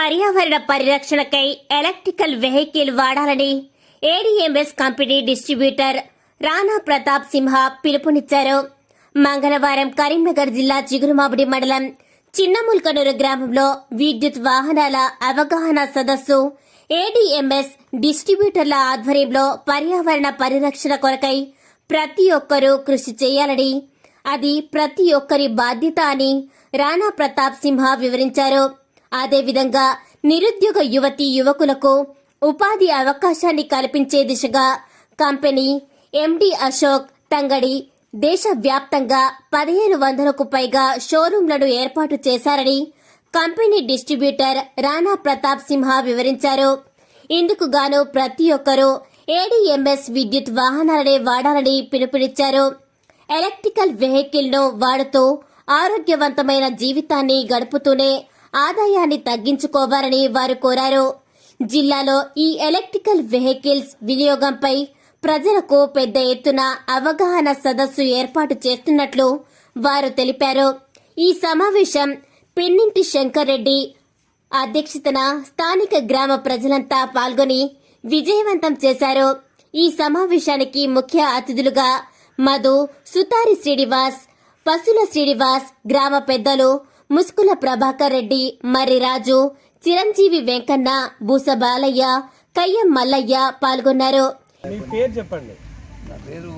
పర్యావరణ పరిరక్షణకై electrical vehicle వాడాలని ADMS company distributor Rana Pratap Simha పిలుపునిచ్చారు. మంగళవారం కరీంనగర్ జిల్లా చిగురుమామిడి మండలం చిన్నముల్కనూరు గ్రామంలో విద్యుత్ వాహనాల అవగాహన సదస్సు ఏడీఎంఎస్ డిస్ట్రిబ్యూటర్ల ఆధ్వర్యంలో పర్యావరణ పరిరక్షణ కొరకై ప్రతి ఒక్కరూ కృషి చేయాలని అది ప్రతి ఒక్కరి బాధ్యత అని రాణా ప్రతాప్ సింహ వివరించారు. అదేవిధంగా నిరుద్యోగ యువతి యువకులకు ఉపాధి అవకాశాన్ని కల్పించే దిశగా కంపెనీ ఎండి అశోక్ తంగడి దేశవ్యాప్తంగా పదిహేను వందలకు పైగా షోరూంలను ఏర్పాటు చేశారని కంపెనీ డిస్ట్రిబ్యూటర్ రాణా ప్రతాప్ సింహ వివరించారు. ఇందుకు గాను ప్రతి ఒక్కరూ ఏడీఎంఎస్ విద్యుత్ వాహనాలనే వాడాలని పిలుపునిచ్చారు. ఎలక్ట్రికల్ వెహికల్ను వాడుతూ ఆరోగ్యవంతమైన జీవితాన్ని గడుపుతూనే ఆదాయాన్ని తగ్గించుకోవాలని వారు కోరారు. జిల్లాలో ఈ ఎలక్ట్రికల్ వెహికల్స్ వినియోగంపై ప్రజలకు పెద్ద ఎత్తున అవగాహన సదస్సు ఏర్పాటు చేస్తున్నట్లు వారు తెలిపారు. ఈ సమావేశం పిన్నింటి శంకర్ రెడ్డి అధ్యక్షతన స్థానిక గ్రామ ప్రజలంతా పాల్గొని విజయవంతం చేశారు. ఈ సమావేశానికి ముఖ్య అతిథులుగా మధు సుతారి శ్రీనివాస్ పసుల శ్రీనివాస్ గ్రామ పెద్దలు ముస్కుల ప్రభాకర్ రెడ్డి మర్రి రాజు చిరంజీవి వెంకన్న బూస బాలయ్య కయ్యం మల్లయ్య పాల్గొన్నారు. మీ పేరు చెప్పండి. నా పేరు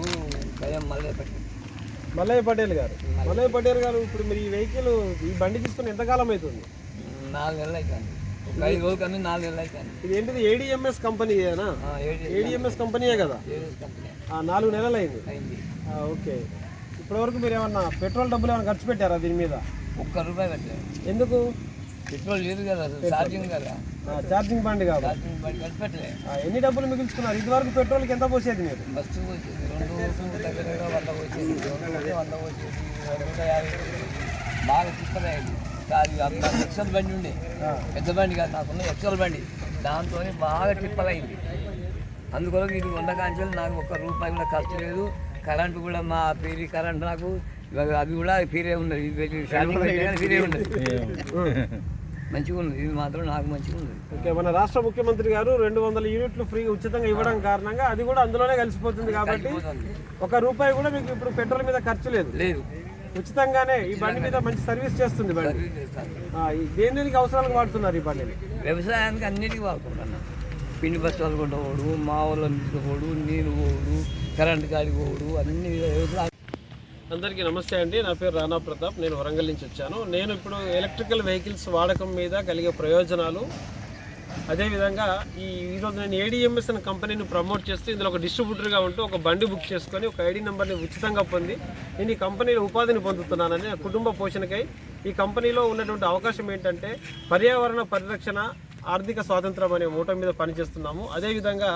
కయ్యం మల్లేపట్టి మల్లయ్య పటేల్ గారు. మల్లయ్య పటేల్. గారు ఇప్పుడు మీరు ఈ వెహికల్ ఈ బండి తీసుకుని ఎంతకాలం అవుతుంది? నాలుగు నెలలు అవుతుంది ఒక ఐదు రోజులు కన్నా నాలుగు నెలలు అవుతుంది ఇది ఏంటిది? ఏడిఎంఎస్ కంపెనీ ఏనా ఆ, ఏడు ఏడిఎంఎస్ కంపెనీయే కదా? ఏడు కంపెనీ ఆ, నాలుగు నెలలు అయింది. ఓకే. ఇప్పటివరకు మీరు ఏమన్నా పెట్రోల్ డబ్బులు ఏమైనా ఖర్చు పెట్టారా దీని మీద? ఒక్క రూపాయి పెట్టారు ఎందుకు? పెట్రోల్ లేదు కదా ఛార్జింగ్ కదా. ఛార్జింగ్ బండి కాబట్టి ఛార్జింగ్ బండి ఖర్చు పెట్టలే. ఆ, ఎన్ని డబ్బులు మిగిల్చుకున్నారు? ఇదివరకు పెట్రోల్కి ఎంత పోసేది మీరు? బస్సు వచ్చేది రెండు దగ్గర దగ్గర వంద రెండు రోజులు వంద వచ్చేది నూట యాభై. బాగా అది నాకు ఎక్సల్ బండి ఉండే. పెద్ద బండి కాదు నాకున్న ఎక్సల్ బండి. దాంతో బాగా టిప్పలైంది అందుకొరకు ఇది వంద కాంచెలు నాకు ఒక్క రూపాయి కూడా ఖర్చు లేదు. కరెంటు కూడా మా పీరి కరెంట్ నాకు. ఇవాళ అది కూడా ఫీరే ఉన్నది. ఇది పెట్టి షాపింగ్ ఫీరే ఉన్నది. మంచిగా ఉన్నది. ఇది మాత్రం నాకు మంచిగా ఉన్నది. ఓకే మన రాష్ట్ర ముఖ్యమంత్రి గారు రెండు వందల యూనిట్లు ఫ్రీ ఉచితంగా ఇవ్వడం కారణంగా అది కూడా అందులోనే కలిసిపోతుంది కాబట్టి. ఒక రూపాయి కూడా మీకు ఇప్పుడు పెట్రోల్ మీద ఖర్చు లేదు. లేదు. ఉచితంగానే ఈ బండి మీద మంచి సర్వీస్ చేస్తుంది బండి. దేని దేనికి అవసరాలకు వాడుతున్నారు ఈ బండిని? వ్యవసాయానికి అన్నిటికీ వాడుకుంటాను పిండి బస్తాలు కొంటపోడు మా వాళ్ళని తీసుకుపోడు నీళ్ళు పోడు కరెంట్ గాడి పోడు అన్ని అందరికీ నమస్తే అండి. నా పేరు రాణా ప్రతాప్. నేను వరంగల్ నుంచి వచ్చాను. నేను ఇప్పుడు ఎలక్ట్రికల్ వెహికల్స్ వాడకం మీద కలిగే ప్రయోజనాలు. అదేవిధంగా ఈ ఈరోజు నేను ఏడిఎంఎస్ అనే కంపెనీని ప్రమోట్ చేస్తూ ఇందులో ఒక డిస్ట్రిబ్యూటర్గా ఉంటూ ఒక బండి బుక్ చేసుకొని ఒక ఐడి నెంబర్ని ఉచితంగా పొంది నేను ఈ కంపెనీలో ఉపాధిని పొందుతున్నానని కుటుంబ పోషణకై ఈ కంపెనీలో ఉన్నటువంటి అవకాశం ఏంటంటే పర్యావరణ పరిరక్షణ ఆర్థిక స్వాతంత్రం అనే మూట మీద పనిచేస్తున్నాము. అదేవిధంగా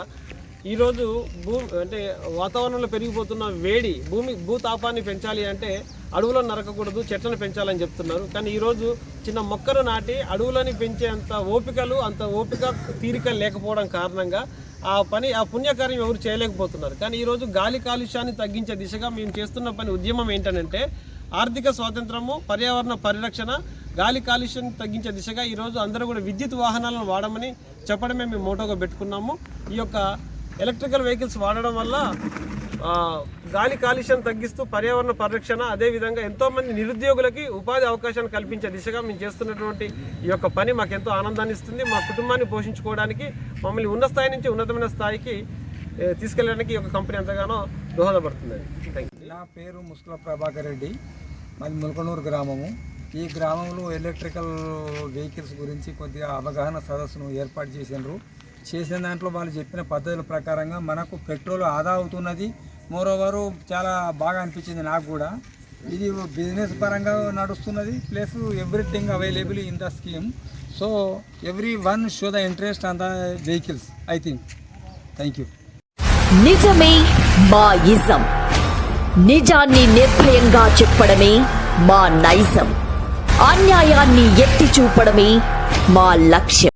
ఈరోజు భూమి అంటే వాతావరణంలో పెరిగిపోతున్న వేడి భూమి భూతాపాన్ని పెంచాలి అంటే అడవులను నరకకూడదు చెట్లను పెంచాలని చెప్తున్నారు. కానీ ఈరోజు చిన్న మొక్కను నాటి అడవులని పెంచే అంత ఓపికలు అంత ఓపిక తీరిక లేకపోవడం కారణంగా ఆ పని ఆ పుణ్యకార్యం ఎవరు చేయలేకపోతున్నారు. కానీ ఈరోజు గాలి కాలుష్యాన్ని తగ్గించే దిశగా మేము చేస్తున్న పని ఉద్యమం ఏంటంటే ఆర్థిక స్వాతంత్రము పర్యావరణ పరిరక్షణ గాలి కాలుష్యాన్ని తగ్గించే దిశగా ఈరోజు అందరూ కూడా విద్యుత్ వాహనాలను వాడమని చెప్పడమే మేము మోటోగా పెట్టుకున్నాము. ఈ యొక్క ఎలక్ట్రికల్ వెహికల్స్ వాడడం వల్ల గాలి కాలుష్యం తగ్గిస్తూ పర్యావరణ పరిరక్షణ అదేవిధంగా ఎంతోమంది నిరుద్యోగులకి ఉపాధి అవకాశాన్ని కల్పించే దిశగా మేము చేస్తున్నటువంటి ఈ యొక్క పని మాకు ఎంతో ఆనందాన్ని ఇస్తుంది. మా కుటుంబాన్ని పోషించుకోవడానికి మమ్మల్ని ఉన్న స్థాయి నుంచి ఉన్నతమైన స్థాయికి తీసుకెళ్ళడానికి ఈ యొక్క కంపెనీ ఎంతగానో దోహదపడుతుంది. నా పేరు ముస్కుల ప్రభాకర్ రెడ్డి. మాది ములకనూరు గ్రామము. ఈ గ్రామంలో ఎలక్ట్రికల్ వెహికల్స్ గురించి కొద్దిగా అవగాహన సదస్సును ఏర్పాటు చేసినారు చేసిన దాంట్లో వాళ్ళు చెప్పిన పద్ధతుల ప్రకారంగా మనకు పెట్రోల్ ఆదా అవుతున్నది. మోరోవరు చాలా బాగా అనిపించింది నాకు కూడా. ఇది బిజినెస్ పరంగా నడుస్తున్నది plus everything available in the scheme so every one show the interest on the vehicles I think thank you నిజమే మా ఇజం నిజాన్ని నిర్భయంగా చెప్పడమే మా నైజం. అన్యాయాన్ని ఎత్తి చూపడమే మా లక్ష్యం.